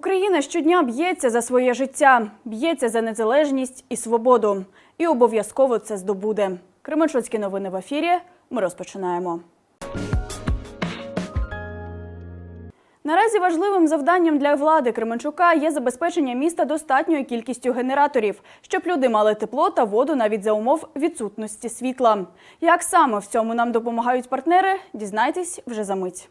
Україна щодня б'ється за своє життя, б'ється за незалежність і свободу. І обов'язково це здобуде. Кременчуцькі новини в ефірі. Ми розпочинаємо. Наразі важливим завданням для влади Кременчука є забезпечення міста достатньою кількістю генераторів, щоб люди мали тепло та воду навіть за умов відсутності світла. Як саме в цьому нам допомагають партнери, дізнайтесь вже за мить.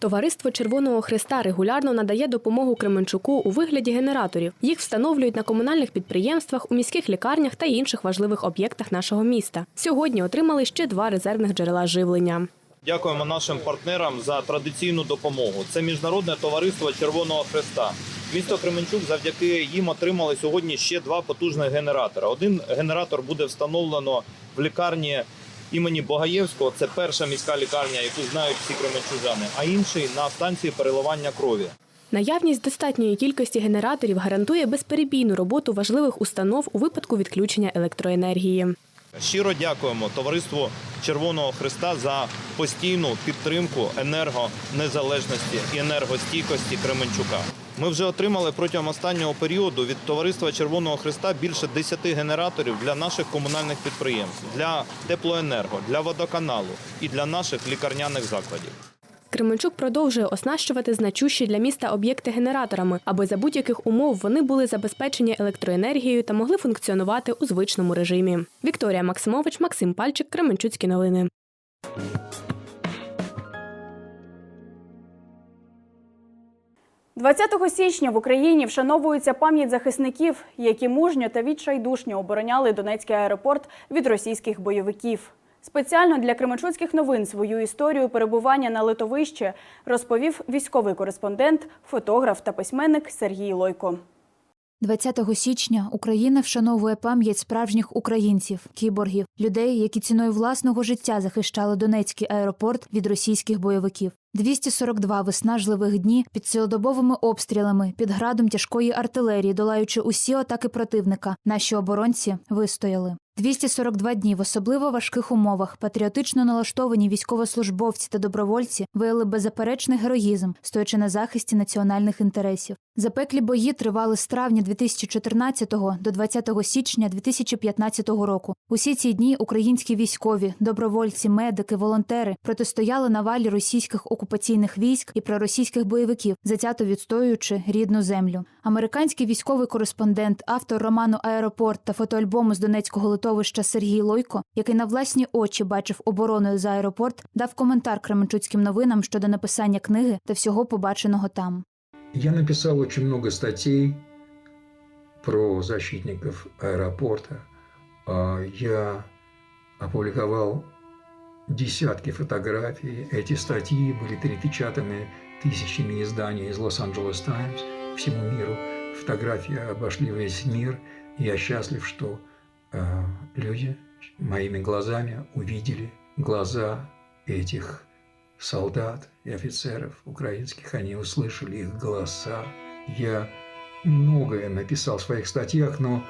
Товариство Червоного Христа регулярно надає допомогу Кременчуку у вигляді генераторів. Їх встановлюють на комунальних підприємствах, у міських лікарнях та інших важливих об'єктах нашого міста. Сьогодні отримали ще два резервних джерела живлення. Дякуємо нашим партнерам за традиційну допомогу. Це міжнародне товариство Червоного Хреста. Місто Кременчук завдяки їм отримали сьогодні ще два потужних генератора. Один генератор буде встановлено в лікарні імені Богаєвського. Це перша міська лікарня, яку знають всі кременчужани, а інший на станції переливання крові. Наявність достатньої кількості генераторів гарантує безперебійну роботу важливих установ у випадку відключення електроенергії. Щиро дякуємо товариству Червоного Христа за постійну підтримку енергонезалежності і енергостійкості Кременчука. Ми вже отримали протягом останнього періоду від товариства Червоного Христа більше 10 генераторів для наших комунальних підприємств, для теплоенерго, для водоканалу і для наших лікарняних закладів. Кременчук продовжує оснащувати значущі для міста об'єкти генераторами, аби за будь-яких умов вони були забезпечені електроенергією та могли функціонувати у звичному режимі. Вікторія Максимович, Максим Пальчик, Кременчуцькі новини. – 20 січня в Україні вшановується пам'ять захисників, які мужньо та відчайдушньо обороняли Донецький аеропорт від російських бойовиків. Спеціально для Кременчуцьких новин свою історію перебування на литовищі розповів військовий кореспондент, фотограф та письменник Сергій Лойко. 20 січня Україна вшановує пам'ять справжніх українців, кіборгів, людей, які ціною власного життя захищали Донецький аеропорт від російських бойовиків. 242 виснажливих дні під цілодобовими обстрілами, під градом тяжкої артилерії, долаючи усі атаки противника, наші оборонці вистояли. 242 дні в особливо важких умовах патріотично налаштовані військовослужбовці та добровольці виявили беззаперечний героїзм, стоячи на захисті національних інтересів. Запеклі бої тривали з травня 2014 до 20 січня 2015 року. Усі ці дні українські військові, добровольці, медики, волонтери протистояли навалі російських окупаційних військ і проросійських бойовиків, затято відстоюючи рідну землю. Американський військовий кореспондент, автор роману Аеропорт та фотоальбому з Донецького литовища Сергій Лойко, який на власні очі бачив обороною за аеропорт, дав коментар Кременчуцьким новинам щодо написання книги та всього побаченого там. Я написал очень много статей про защитников аэропорта. А, Я опубликовал десятки фотографий. Эти статьи были перепечатаны тысячами изданий из Лос-Анджелес Таймс всему миру. Фотографии обошли весь мир. Я счастлив, что э, люди моими глазами увидели глаза этих солдат и офицеров украинских, они услышали их голоса. Я многое написал в своих статьях, но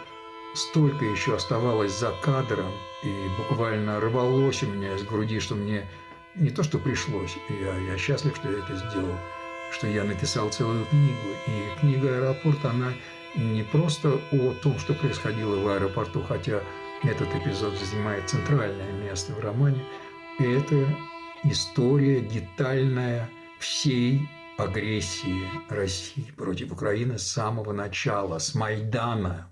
столько еще оставалось за кадром, и буквально рвалось у меня из груди, что мне не то, что пришлось, я, я счастлив, что я это сделал, что я написал целую книгу. И книга «Аэропорт», она не просто о том, что происходило в аэропорту, хотя этот эпизод занимает центральное место в романе, это история детальная всей агрессии России против Украины с самого начала, с Майдана.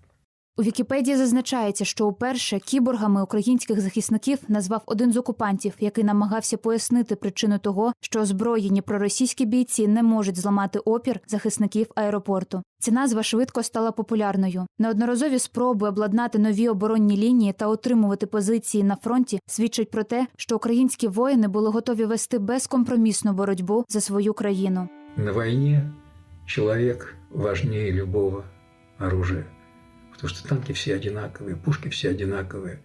У Вікіпедії зазначається, що уперше кіборгами українських захисників назвав один з окупантів, який намагався пояснити причину того, що озброєні проросійські бійці не можуть зламати опір захисників аеропорту. Ця назва швидко стала популярною. Неодноразові спроби обладнати нові оборонні лінії та отримувати позиції на фронті свідчать про те, що українські воїни були готові вести безкомпромісну боротьбу за свою країну. На войне человек важнее любого оружия. Потому что танки все одинаковые, пушки все одинаковые,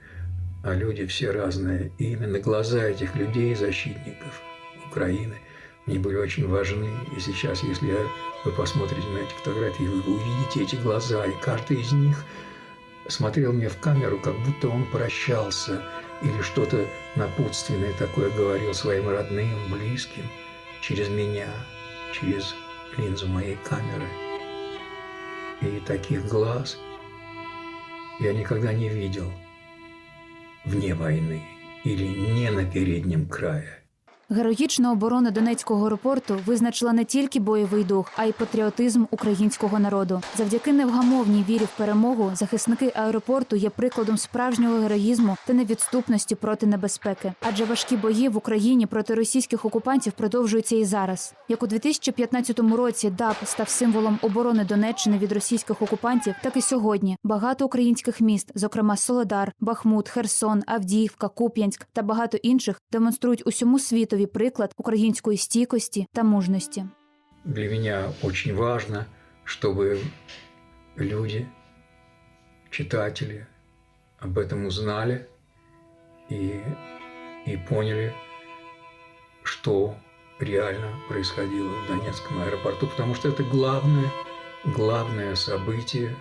а люди все разные. И именно глаза этих людей, защитников Украины, мне были очень важны. И сейчас, если вы посмотрите на эти фотографии, вы увидите эти глаза, и каждый из них смотрел мне в камеру, как будто он прощался или что-то напутственное такое говорил своим родным, близким через меня, через линзу моей камеры. И таких глаз я никогда не видел вне войны или не на переднем крае. Героїчна оборона Донецького аеропорту визначила не тільки бойовий дух, а й патріотизм українського народу. Завдяки невгамовній вірі в перемогу захисники аеропорту є прикладом справжнього героїзму та невідступності проти небезпеки. Адже важкі бої в Україні проти російських окупантів продовжуються і зараз. Як у 2015 році ДАП став символом оборони Донеччини від російських окупантів, так і сьогодні багато українських міст, зокрема Солодар, Бахмут, Херсон, Авдіївка, Куп'янськ та багато інших, демонструють усьому світові приклад української стійкості та мужності. Для меня очень важно, чтобы люди, читатели об этом узнали и, и поняли, что реально происходило в Донецком аэропорту, потому что это главное, главное событие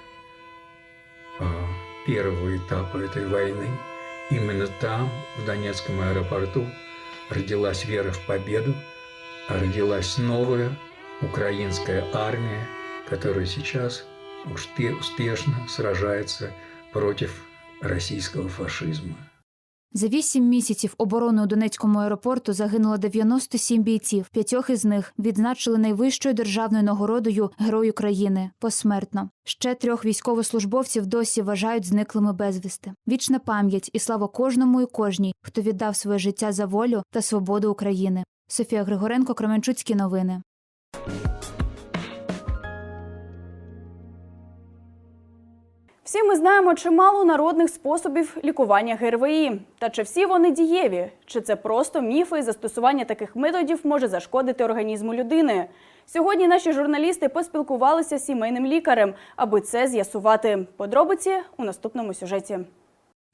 а, первого этапа этой войны. Именно там, в Донецком аэропорту, родилась вера в победу, а родилась новая украинская армия, которая сейчас успе- успешно сражается против российского фашизма. За вісім місяців оборони у Донецькому аеропорту загинуло 97 бійців. П'ятьох із них відзначили найвищою державною нагородою Герой України посмертно. Ще трьох військовослужбовців досі вважають зниклими безвісти. Вічна пам'ять і слава кожному і кожній, хто віддав своє життя за волю та свободу України. Софія Григоренко, Кременчуцькі новини. Всі ми знаємо чимало народних способів лікування ГРВІ. Та чи всі вони дієві? Чи це просто міфи і застосування таких методів може зашкодити організму людини? Сьогодні наші журналісти поспілкувалися з сімейним лікарем, аби це з'ясувати. Подробиці у наступному сюжеті.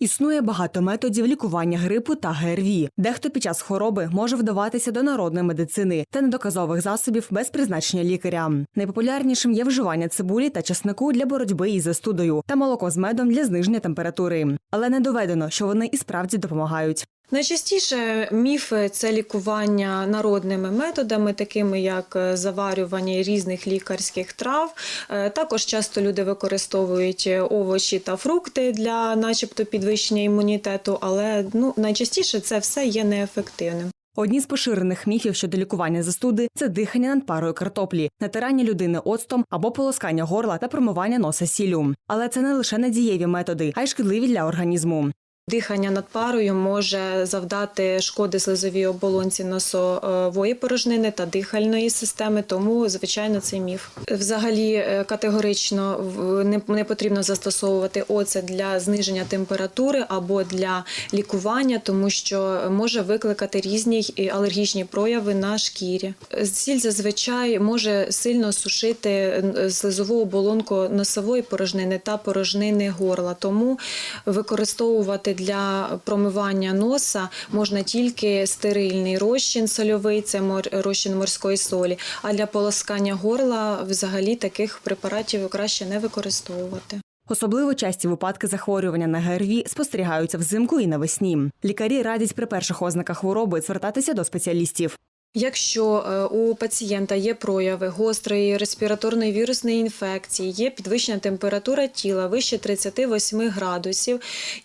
Існує багато методів лікування грипу та ГРВІ. Дехто під час хвороби може вдаватися до народної медицини та недоказових засобів без призначення лікаря. Найпопулярнішим є вживання цибулі та часнику для боротьби із застудою та молоко з медом для зниження температури. Але не доведено, що вони і справді допомагають. Найчастіше міфи це лікування народними методами, такими як е, заварювання різних лікарських трав. Е, Також часто люди використовують е, овочі та фрукти для, начебто, підвищення імунітету, але ну найчастіше це все є неефективним. Одні з поширених міфів щодо лікування застуди це дихання над парою картоплі, натирання людини оцтом або полоскання горла та промивання носа сіллю. Але це не лише недієві методи, а й шкідливі для організму. Дихання над парою може завдати шкоди слизовій оболонці носової порожнини та дихальної системи, тому звичайно це міф. Взагалі е, категорично не, потрібно застосовувати оцет для зниження температури або для лікування, тому що може викликати різні алергічні прояви на шкірі. Сіль зазвичай може сильно сушити слизову оболонку носової порожнини та порожнини горла, тому використовувати для промивання носа можна тільки стерильний розчин сольовий, це розчин морської солі. А для полоскання горла взагалі таких препаратів краще не використовувати. Особливо часті випадки захворювання на ГРВІ спостерігаються взимку і навесні. Лікарі радять при перших ознаках хвороби звертатися до спеціалістів. Якщо е, у пацієнта є прояви гострої респіраторної вірусної інфекції, є підвищена температура тіла вище 38 градусів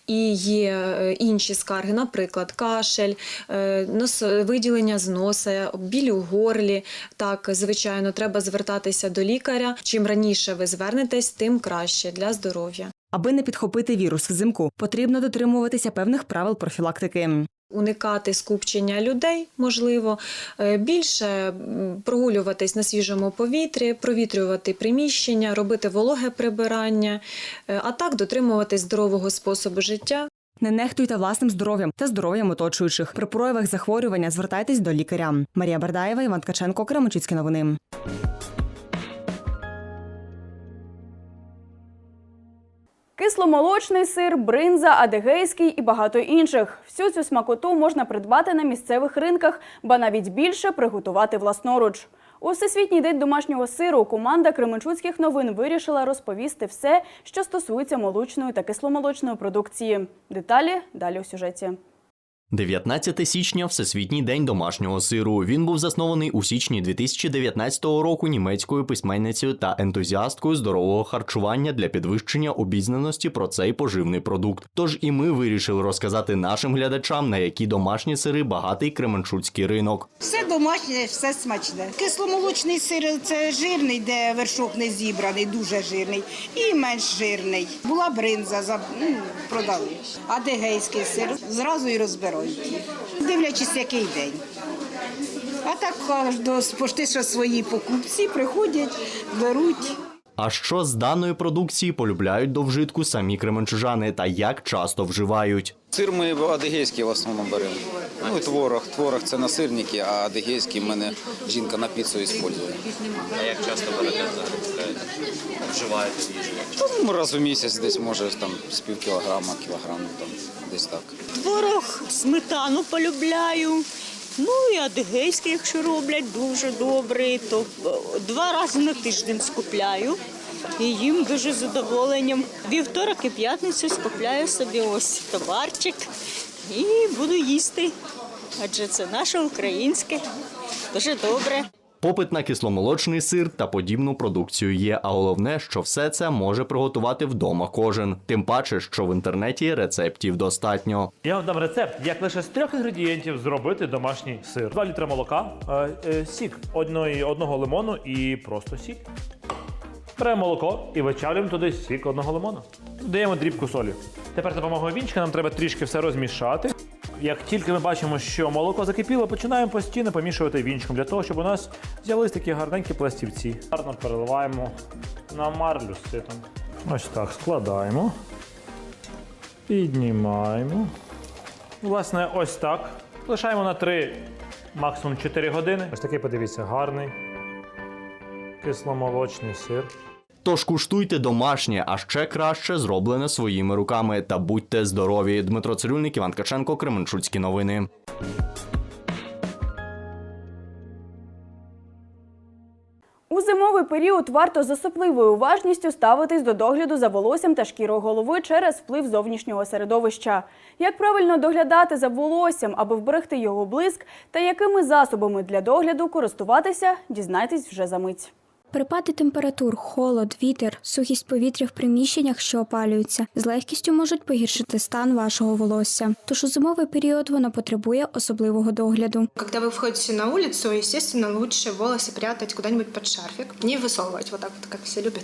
і є е, інші скарги, наприклад, кашель, е, виділення з носа, біль у горлі, так, звичайно, треба звертатися до лікаря. Чим раніше ви звернетесь, тим краще для здоров'я. Аби не підхопити вірус взимку, потрібно дотримуватися певних правил профілактики. Уникати скупчення людей, можливо, е, більше прогулюватись на свіжому повітрі, провітрювати приміщення, робити вологе прибирання, е, а так дотримуватись здорового способу життя. Не нехтуйте власним здоров'ям та здоров'ям оточуючих. При проявах захворювання звертайтесь до лікаря. Марія Бардаєва, Іван Ткаченко, Кременчуцькі новини. Кисломолочний сир, бринза, адегейський і багато інших. Всю цю смакоту можна придбати на місцевих ринках, ба навіть більше приготувати власноруч. У Всесвітній день домашнього сиру команда Кременчуцьких новин вирішила розповісти все, що стосується молочної та кисломолочної продукції. Деталі далі у сюжеті. 19 січня Всесвітній день домашнього сиру. Він був заснований у січні 2019 року німецькою письменницею та ентузіасткою здорового харчування для підвищення обізнаності про цей поживний продукт. Тож і ми вирішили розказати нашим глядачам, на які домашні сири багатий кременчуцький ринок. Все домашнє, все смачне. Кисломолочний сир це жирний, де вершок не зібраний, дуже жирний, і менш жирний. Була бринза, за- продали. А дегейський сир зразу і розбирають їх, дивлячись, який день. А так кожного пошти, що свої покупці приходять, беруть. А що з даної продукції полюбляють до вжитку самі кременчужани та як часто вживають? Сир ми адигейський в основному беремо. Ну і творог. Творог це на сирники, а адигейський в мене жінка на піцу використовує. А як часто берете вживаєте їжу? Ну, раз у місяць десь може там з пів кілограма, кілограм, там десь так. Творог, сметану полюбляю. Ну і адигейський, якщо роблять дуже добрий, то е, два рази на тиждень скупляю. І їм дуже задоволенням. Вівторок і п'ятницю скупляю собі ось товарчик і буду їсти. Адже це наше українське, дуже добре. Попит на кисломолочний сир та подібну продукцію є, а головне, що все це може приготувати вдома кожен. Тим паче, що в інтернеті рецептів достатньо. Я вам дам рецепт, як лише з трьох інгредієнтів зробити домашній сир. 2 літри молока, е, е, сік одної, одного лимону і просто сік. Беремо молоко і вичавлюємо туди сік одного лимона. Додаємо дрібку солі. Тепер за допомогою вінчика нам треба трішки все розмішати. Як тільки ми бачимо, що молоко закипіло, починаємо постійно помішувати вінчиком для того, щоб у нас з'явились такі гарненькі пластівці. Гарно переливаємо на марлю з ситом. Ось так складаємо. Піднімаємо. Власне, ось так. Лишаємо на 3, максимум 4 години. Ось такий, подивіться, гарний кисломолочний сир. Тож куштуйте домашнє, а ще краще зроблене своїми руками. Та будьте здорові. Дмитро Цирюльник, Іван Ткаченко, Кременчуцькі новини. У зимовий період варто з особливою уважністю ставитись до догляду за волоссям та шкірою голови через вплив зовнішнього середовища. Як правильно доглядати за волоссям, аби вберегти його блиск, та якими засобами для догляду користуватися, дізнайтесь вже за мить. Перепади температур, холод, вітер, сухість повітря в приміщеннях, що опалюються, з легкістю можуть погіршити стан вашого волосся. Тож у зимовий період воно потребує особливого догляду. Когда вы входите на улицу, естественно, лучше волосы прятать куда-нибудь под шарфик, не высовывать вот так вот, как все любят.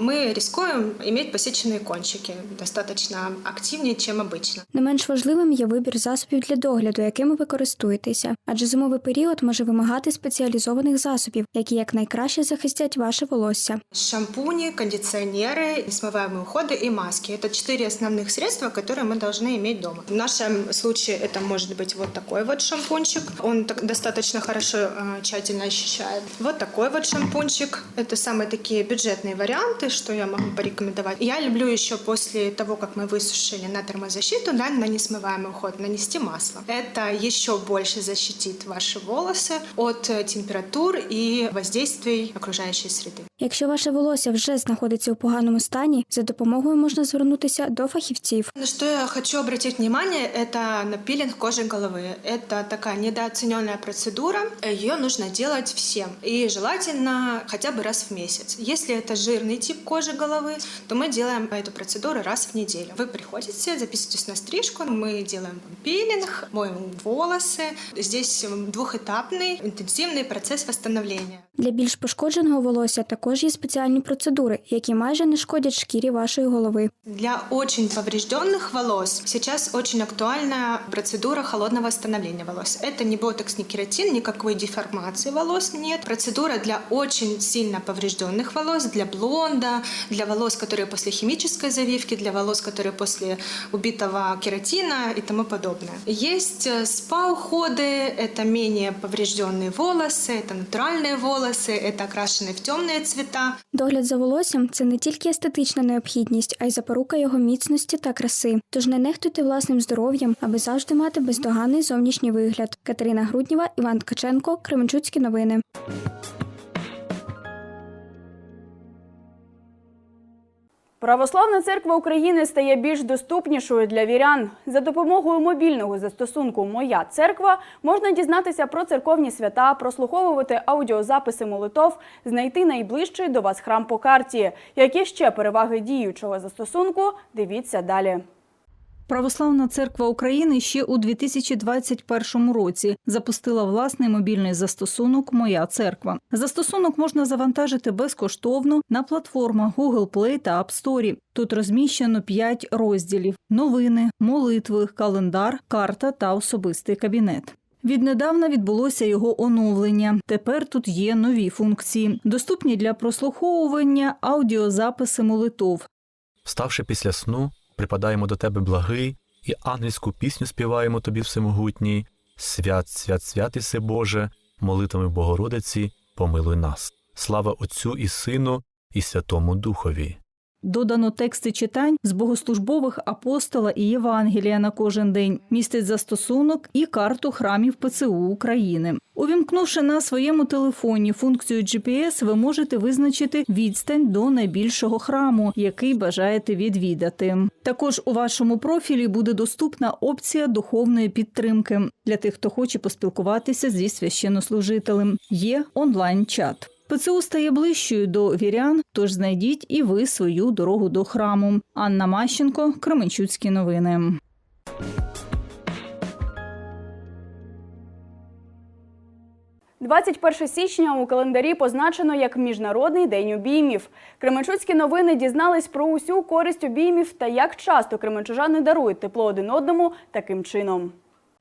Мы рискуем иметь посеченные кончики достаточно активнее, чем обычно. Не менш важливим є вибір засобів для догляду, якими ви користуєтеся, адже зимовий період може вимагати спеціалізованих засобів, які якнайкраще захистять ваше волосся. Шампуни, кондиционеры, несмываемые уходы и маски. Это четыре основных средства, которые мы должны иметь дома. В нашем случае это может быть вот такой вот шампунчик. Он достаточно хорошо, э, тщательно очищает. Вот такой вот шампунчик. Это самые такие бюджетные варианты, что я могу порекомендовать. Я люблю еще после того, как мы высушили на термозащиту, да, на несмываемый уход, нанести масло. Это еще больше защитит ваши волосы от э, температур и воздействий окружающей среды. Якщо ваше волосся вже знаходиться у поганому стані, за допомогою можна звернутися до фахівців. На что я хочу обратить внимание, это на пилинг кожи головы. Это такая недооцененная процедура. Ее нужно делать всем. И желательно хотя бы раз в месяц. Если это жирный тип кожи головы, то мы делаем эту процедуру раз в неделю. Вы приходите, записываетесь на стрижку, мы делаем вам пилинг, моем волосы. Здесь двухэтапный интенсивный процесс восстановления. Для більш пошкодженого волосся також є спеціальні процедури, які майже не шкодять шкірі вашої голови. Для очень поврежденных волос сейчас очень актуальна процедура холодного восстановления волос. Это не ботокс, не кератин, никакой деформации волос нет. Процедура для очень сильно поврежденных волос, для блонда, для волос, которые после химической завивки, для волос, которые после убитого кератина и тому подобное. Есть э, спа-уходы, это менее поврежденные волосы, это натуральные волосы, это окрашенные в темные цвета. Догляд за волоссям це не тільки естетична необхідність, а й запорука його міцності та краси. Тож не нехтуйте власним здоров'ям, аби завжди мати бездоганний зовнішній вигляд. Катерина Грудніва, Іван Ткаченко, Кременчуцькі новини. Православна церква України стає більш доступнішою для вірян. За допомогою мобільного застосунку Моя церква можна дізнатися про церковні свята, прослуховувати аудіозаписи молитов, знайти найближчий до вас храм по карті. Які ще переваги діючого застосунку? Дивіться далі. Православна церква України ще у 2021 році запустила власний мобільний застосунок Моя церква. Застосунок можна завантажити безкоштовно на платформах Google Play та App Store. Тут розміщено 5 розділів: новини, молитви, календар, карта та особистий кабінет. Віднедавна відбулося його оновлення. Тепер тут є нові функції, доступні для прослуховування аудіозаписи молитов, Вставши після сну, припадаємо до тебе благий, і ангельську пісню співаємо тобі всемогутній. Свят, свят, свят іси Боже, молитвами Богородиці, помилуй нас. Слава Отцю і Сину, і Святому Духові. Додано тексти читань з богослужбових апостола і Євангелія на кожен день, містить застосунок і карту храмів ПЦУ України. Увімкнувши на своєму телефоні функцію GPS, ви можете визначити відстань до найбільшого храму, який бажаєте відвідати. Також у вашому профілі буде доступна опція духовної підтримки для тих, хто хоче поспілкуватися зі священнослужителем. Є онлайн-чат. ПЦУ стає ближчою до вірян, тож знайдіть і ви свою дорогу до храму. Анна Мащенко, Кременчуцькі новини. – 21 січня у календарі позначено як Міжнародний день обіймів. Кременчуцькі новини дізнались про усю користь обіймів та як часто кременчужани дарують тепло один одному таким чином.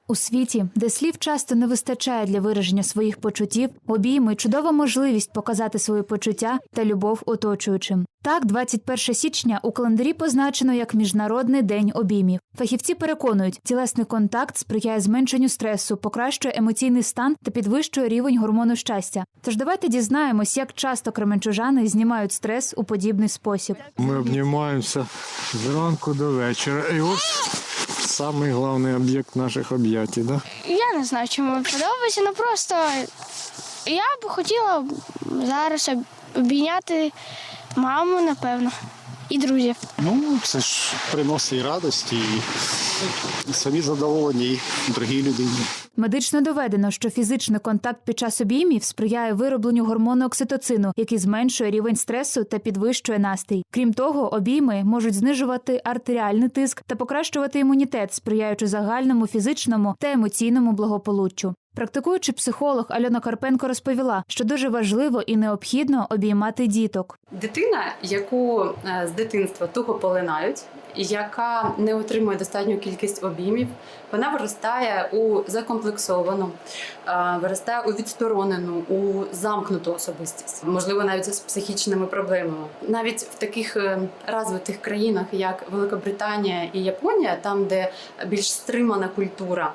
У світі, де слів часто не вистачає для вираження своїх почуттів, обійми чудова можливість показати свої почуття та любов оточуючим. Так, 21 січня у календарі позначено як Міжнародний день обіймів. Фахівці переконують, тілесний контакт сприяє зменшенню стресу, покращує емоційний стан та підвищує рівень гормону щастя. Тож давайте дізнаємось, як часто кременчужани знімають стрес у подібний спосіб. Ми обнімаємося зранку до вечора. І ось самий головний об'єкт наших об'яттів. Да? Я не знаю, чому подобається, ну просто я б хотіла зараз обійняти маму, напевно, і друзів. Ну, це ж приносить і радість, і самі задоволені, і другій людині. Медично доведено, що фізичний контакт під час обіймів сприяє виробленню гормону окситоцину, який зменшує рівень стресу та підвищує настрій. Крім того, обійми можуть знижувати артеріальний тиск та покращувати імунітет, сприяючи загальному фізичному та емоційному благополуччю. Практикуючий психолог Альона Карпенко розповіла, що дуже важливо і необхідно обіймати діток. Дитина, яку е, з дитинства туго полинають, яка не отримує достатню кількість обіймів, вона виростає у закомплексовану, е, виростає у відсторонену, у замкнуту особистість, можливо, навіть з психічними проблемами. Навіть в таких е, розвитих країнах, як Великобританія і Японія, там, де більш стримана культура,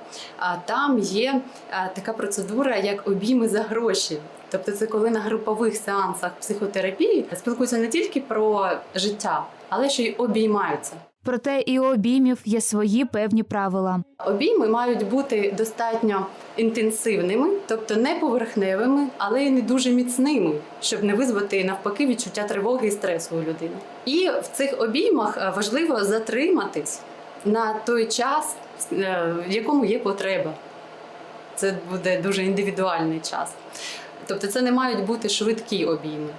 там є е, така процедура, як обійми за гроші. Тобто, це коли на групових сеансах психотерапії спілкуються не тільки про життя, але ще й обіймаються. Проте і у обіймів є свої певні правила. Обійми мають бути достатньо інтенсивними, тобто не поверхневими, але й не дуже міцними, щоб не визвати навпаки відчуття тривоги і стресу у людини. І в цих обіймах е, важливо затриматись на той час, е, в якому є потреба. Це буде дуже індивідуальний час. Тобто, це не мають бути швидкі обійми.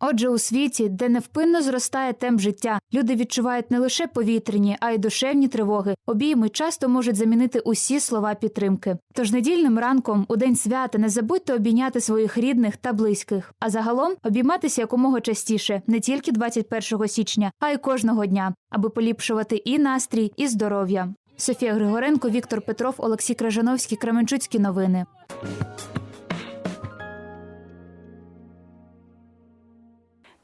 Отже, у світі, де невпинно зростає темп життя, люди відчувають не лише повітряні, а й душевні тривоги. Обійми часто можуть замінити усі слова підтримки. Тож недільним ранком, у день свята, не забудьте обійняти своїх рідних та близьких. А загалом обійматися якомога частіше, не тільки 21 січня, а й кожного дня, аби поліпшувати і настрій, і здоров'я. Софія Григоренко, Віктор Петров, Олексій Кражановський, Кременчуцькі новини.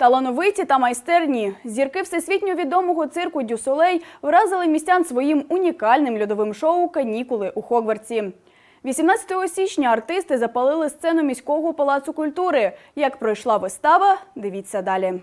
Талановиті та майстерні зірки всесвітньо відомого цирку Дюсолей вразили містян своїм унікальним льодовим шоу Канікули у Хогвартсі. 18 січня артисти запалили сцену міського палацу культури. Як пройшла вистава, дивіться далі.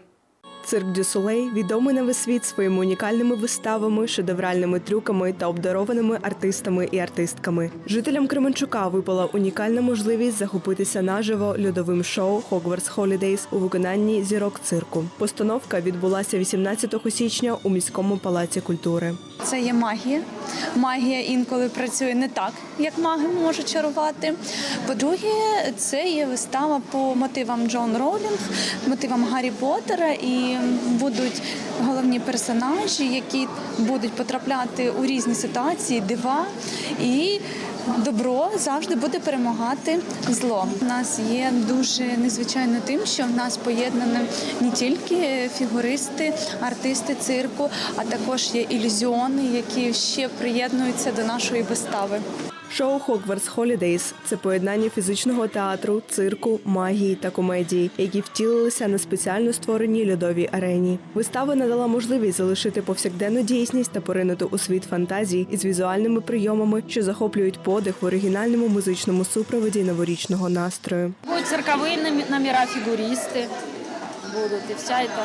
Цирк Дю Солей відомий на весь світ своїми унікальними виставами, шедевральними трюками та обдарованими артистами і артистками. Жителям Кременчука випала унікальна можливість захопитися наживо льодовим шоу Hogwarts Holidays у виконанні зірок цирку. Постановка відбулася 18 січня у міському палаці культури. Це є магія. Магія інколи працює не так, як маги можуть чарувати. По-друге, це є вистава по мотивам Джон Роулінг, мотивам Гаррі Поттера, і будуть головні персонажі, які будуть потрапляти у різні ситуації, дива і. Добро завжди буде перемагати зло. У нас є дуже незвичайно тим, що в нас поєднані не тільки фігуристи, артисти цирку, а також є ілюзіони, які ще приєднуються до нашої вистави. Шоу Hogwarts Holidays – це поєднання фізичного театру, цирку, магії та комедії, які втілилися на спеціально створеній льодовій арені. Вистава надала можливість залишити повсякденну дійсність та поринути у світ фантазії із візуальними прийомами, що захоплюють подих в оригінальному музичному супроводі новорічного настрою. Будут цирковые номи- номера, фигуристы будут, и вся эта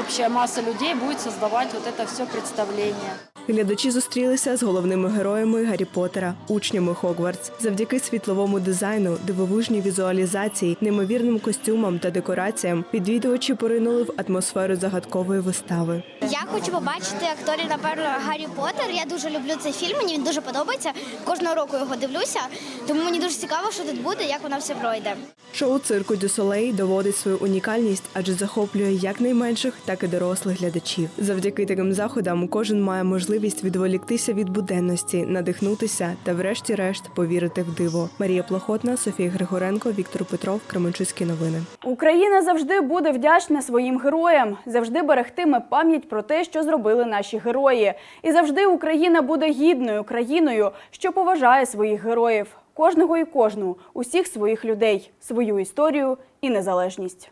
общая масса людей будет создавать вот это все представление. Глядачі зустрілися з головними героями Гаррі Поттера, учнями Хогвартс. Завдяки світловому дизайну, дивовижній візуалізації, неймовірним костюмам та декораціям відвідувачі поринули в атмосферу загадкової вистави. Я хочу побачити акторів, напевно, Гаррі Поттер. Я дуже люблю цей фільм, мені він дуже подобається. Кожного року його дивлюся, тому мені дуже цікаво, що тут буде, як воно все пройде. Шоу цирку Дю доводить свою унікальність, адже захоплює як найменших, так і дорослих глядачів. Завдяки таким заходам кожен має можливість відволіктися від буденності, надихнутися та, врешті-решт, повірити в диво. Марія Плохотна, Софія Григоренко, Віктор Петров, Кременчуцькі новини. Україна завжди буде вдячна своїм героям, завжди берегтиме пам'ять про те, що зробили наші герої. І завжди Україна буде гідною країною, що поважає своїх героїв, кожного і кожну, усіх своїх людей, свою історію і незалежність.